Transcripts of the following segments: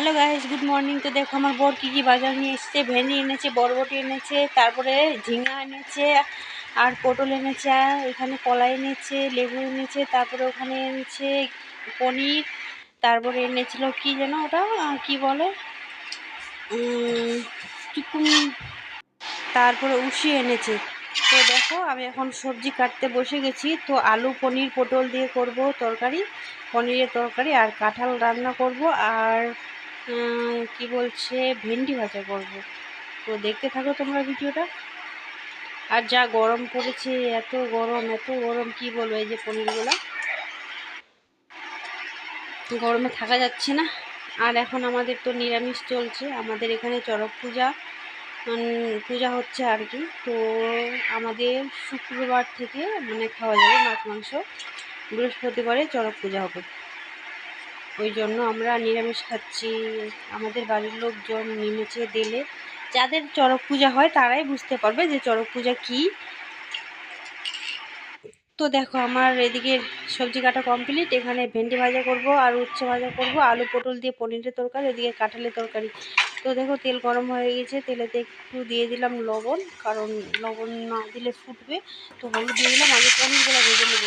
Hello guys good morning তো দেখো, আমার বর কী কী বাজার নিয়ে এসেছে? ভেন্ডি এনেছে, বরবটি এনেছে, তারপরে ঝিঙা এনেছে, আর পটল এনেছে এখানে কলা এনেছে, লেবু এনেছে, তারপরে ওখানে এনেছে পনির, তারপরে এনেছিল কি যেন ওটা? কি বলে? চিকুন। তারপরে উষি এনেছে। তো দেখো, আমি এখন সবজি কাটতে বসে গেছি। তো আলু, পনির, পটল দিয়ে করব তরকারি, পনিরের তরকারি, আর কাঁঠাল রান্না করব, আর কি বলছে, ভেন্ডি ভাজা করব তো দেখতে থাকো তোমরা ভিডিওটা। আর যা গরম পড়েছে, এত গরম এত গরম, কি বলব, এই যে পনিরগুলো। গরমে থাকা যাচ্ছে না। আর এখন আমাদের তো নিরামিষ চলছে। আমাদের এখানে চড়ক পূজা পূজা হচ্ছে আর কি। তো আমাদের শুক্রবার থেকে মানে খাওয়া যাবে মাছ, মাংস। বৃহস্পতিবারে চড়ক পূজা হবে। ওই জন্য আমরা নিরামিষ খাচ্ছি। আমাদের বাড়ির লোকজন নেমেছে দিলে যাদের চড়ক পূজা হয় তারাই বুঝতে পারবে যে চড়ক পূজা কী। তো দেখো আমার এদিকে সবজি কাটা কমপ্লিট, এখানে ভেন্ডি ভাজা করব আর উচ্ছে ভাজা করব, আলু পটল দিয়ে পনিরের তরকারি, এদিকে কাঁঠালের তরকারি। তো দেখো তেল গরম হয়ে গেছে, তেলেতে একটু দিয়ে দিলাম লবণ, কারণ লবণ না দিলে ফুটবে। তো হলুদ দিয়ে দিলাম, আগে পনিরগুলো ভেজে নেব।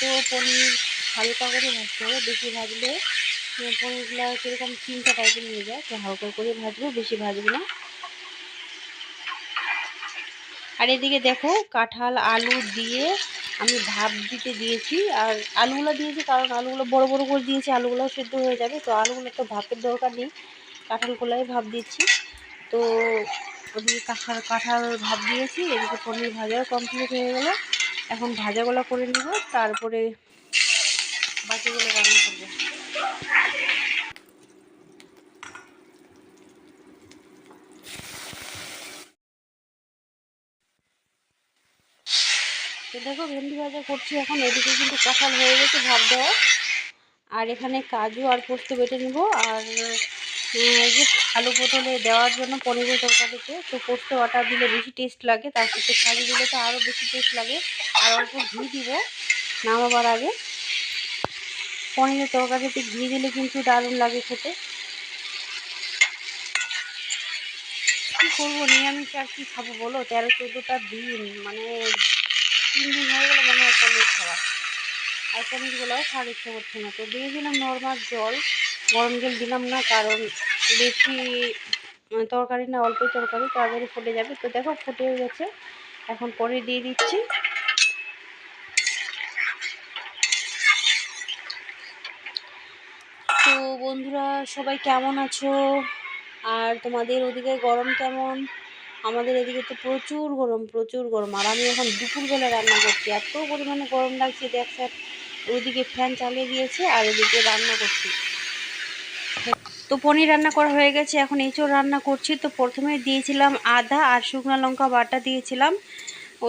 তো পনির হালকা করে ভাজতে হবে। বেশি ভাজলে পনিরগুলো কীরকম চিন্তা টাইপের নিয়ে যায় তো হালকা করে ভাজবো, বেশি ভাজবো না। আর এদিকে দেখো, কাঁঠাল, আলু দিয়ে আমি ভাপ দিতে দিয়েছি। আর আলুগুলো দিয়েছি কারণ আলুগুলো বড় বড় করে দিয়েছি আলুগুলো সেদ্ধ হয়ে যাবে। তো আলুগুলো তো ভাপের দরকার নেই। কাঁঠালগুলোই ভাপ দিচ্ছি। তো ওদিকে কাঁঠাল কাঁঠাল ভাপ দিয়েছি। এদিকে পনির ভাজাও কমপ্লিট হয়ে গেলো। এখন ভাজাগুলো করে নেব। তারপরে বাকিগুলো করব। তো দেখো, ভেন্ডি ভাজা করছি এখন, এদিকে কিন্তু কাঁঠাল হয়ে গেছে, ভাত দেওয়া। আর এখানে কাজু আর পোস্ত বেটে নেব। আর এই যে আলু পটলে দেওয়ার জন্য পনিরের তরকারিতে তো পোস্ত বাটা দিলে বেশি টেস্ট লাগে, তার সাথে কাজু দিলে তো আরও বেশি টেস্ট লাগে। আর অল্প ঘি দিব, নামাবার আগে। পনিরের তরকারিতে ঘি দিলে কিন্তু দারুণ লাগে খেতে। কী করব? নিরামিষ আর কি খাব বলো? তেরো, চোদ্দোটা দিন মানে তিন দিন হয়ে গেলো মনে হয় পনির খাওয়া। আর পনিরগুলোও খাওয়ার ইচ্ছে করছে না। তো দিয়ে দিলাম নর্মাল জল। গরম জল দিলাম না, কারণ বেশি তরকারি না, অল্প তরকারি, তাড়াতাড়ি ফুটে যাবে। তো দেখো ফুটেও গেছে। এখন পনির দিয়ে দিচ্ছি। তো বন্ধুরা, সবাই কেমন আছো? আর তোমাদের ওদিকে গরম কেমন? আমাদের এদিকে তো প্রচুর গরম প্রচুর গরম। আর আমি এখন দুপুরবেলা রান্না করছি। এত পরিমাণে গরম লাগছে, দেখ স্যার, ওইদিকে ফ্যান চালিয়ে দিয়েছে আর এদিকে রান্না করছি। তো পনির রান্না করা হয়ে গেছে, এখন এঁচোড় রান্না করছি। তো প্রথমে দিয়েছিলাম আদা আর শুকনো লঙ্কা বাটা দিয়েছিলাম।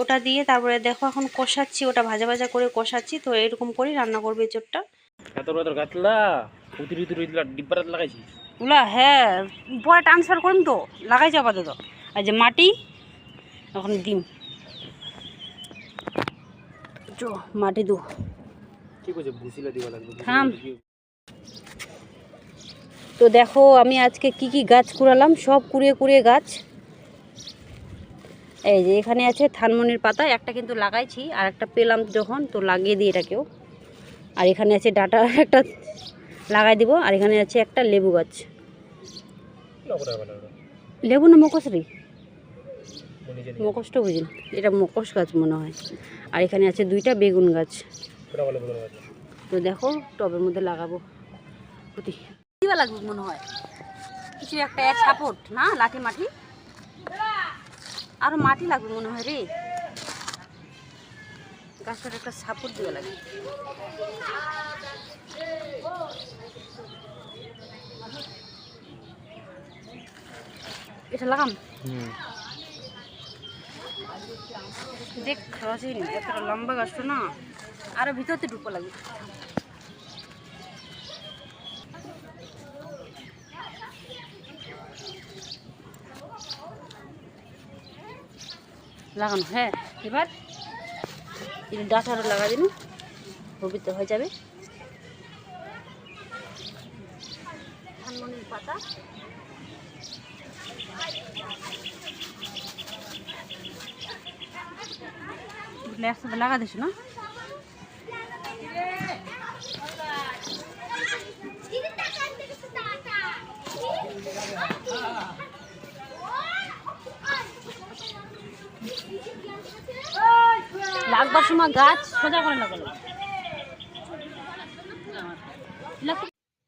ওটা দিয়ে তারপরে দেখো এখন কষাচ্ছি, ওটা ভাজা ভাজা করে কষাচ্ছি। তো এরকম করেই রান্না করবে এঁচোড়টা। ডিব্বারাত লাগাইছিস? হ্যাঁ পরে ট্রান্সফার করুন তো আর যে মাটি এখন ডিম। চো মাটি দু। থাম। তো দেখো আমি আজকে কি কি গাছ কুড়ালাম সব কুড়িয়ে কুড়িয়ে গাছ। এই যে এখানে আছে থানমনির পাতা একটা কিন্তু লাগাইছি আর একটা পেলাম যখন তো লাগিয়ে দিই এটাকেও। আর এখানে আছে ডাটা একটা লাগাই দিব, আর এখানে আছে একটা লেবু গাছ। লেবু না মকসরি মকসটা বুঝি না। এটা মকস গাছ মনে হয়। আর এখানে আছে দুইটা বেগুন গাছ। তো দেখো, টবের মধ্যে লাগাবো। লাগবে মনে হয়? কিছু একটা এক সাপোর্ট না? লাঠি মাটি? আরও মাটি লাগবে মনে হয় রে। গাছটার একটা সাপোর্ট দিবা লাগবে এটা লাগাম। দেখ রসিন এতটা লম্বা গাছটা না। আরও ভিতরতে ঢুকো লাগে লাগানো হ্যাঁ এবার এই ডাঁটারও লাগা দিন ভবিত হয়ে যাবে। পাতা। একসাথে লাগা দিস না। লাগবার সময় গাছ সোজা করে লাগালো।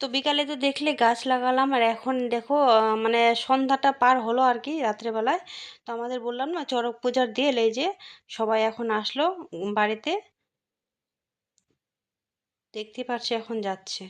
তো বিকালে তো দেখলে গাছ লাগালাম, আর এখন দেখো মানে সন্ধ্যাটা পার হলো আর কি রাত্রেবেলায়। তো আমাদের বললাম না, চড়ক পূজার দিয়ে এই যে সবাই এখন আসলো বাড়িতে। দেখতে পাচ্ছি এখন যাচ্ছে।